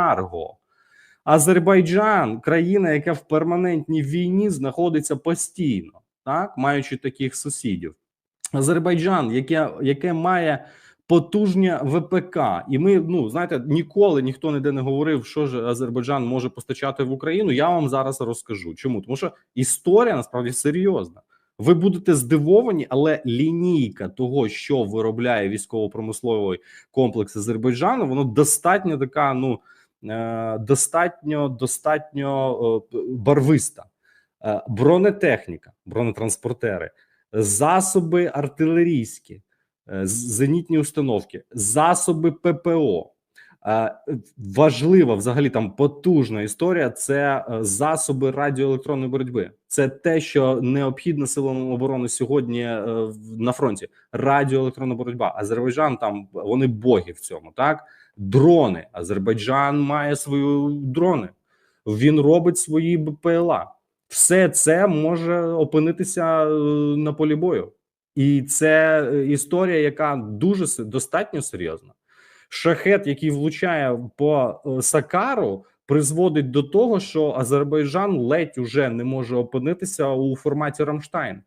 ембарго. Азербайджан, країна, яка в перманентній війні знаходиться постійно, так маючи таких сусідів. Азербайджан, яке, яке має потужне ВПК, і ми ну знаєте, ніколи ніхто ніде не говорив, що ж Азербайджан може постачати в Україну. Я вам зараз розкажу. Чому тому, що історія насправді серйозна. Ви будете здивовані, але лінійка того, що виробляє військово-промисловий комплекс Азербайджану, воно достатньо така. Ну достатньо достатньо е, барвиста. Е, бронетехніка, бронетранспортери, засоби артилерійські, е, зенітні установки, засоби ППО. Е, Важлива взагалі там потужна історія. Це е, засоби радіоелектронної боротьби. Це те, що необхідно силам оборони сьогодні е, на фронті. Радіоелектронна боротьба. Азербайджан там вони боги в цьому. Так, дрони. Азербайджан має свої дрони. Він робить свої БПЛА. Все це може опинитися на полі бою, і це історія, яка дуже достатньо серйозна. Шахет, який влучає по е, Сакару, призводить до того, що Азербайджан ледь уже не може опинитися у форматі Рамштайн.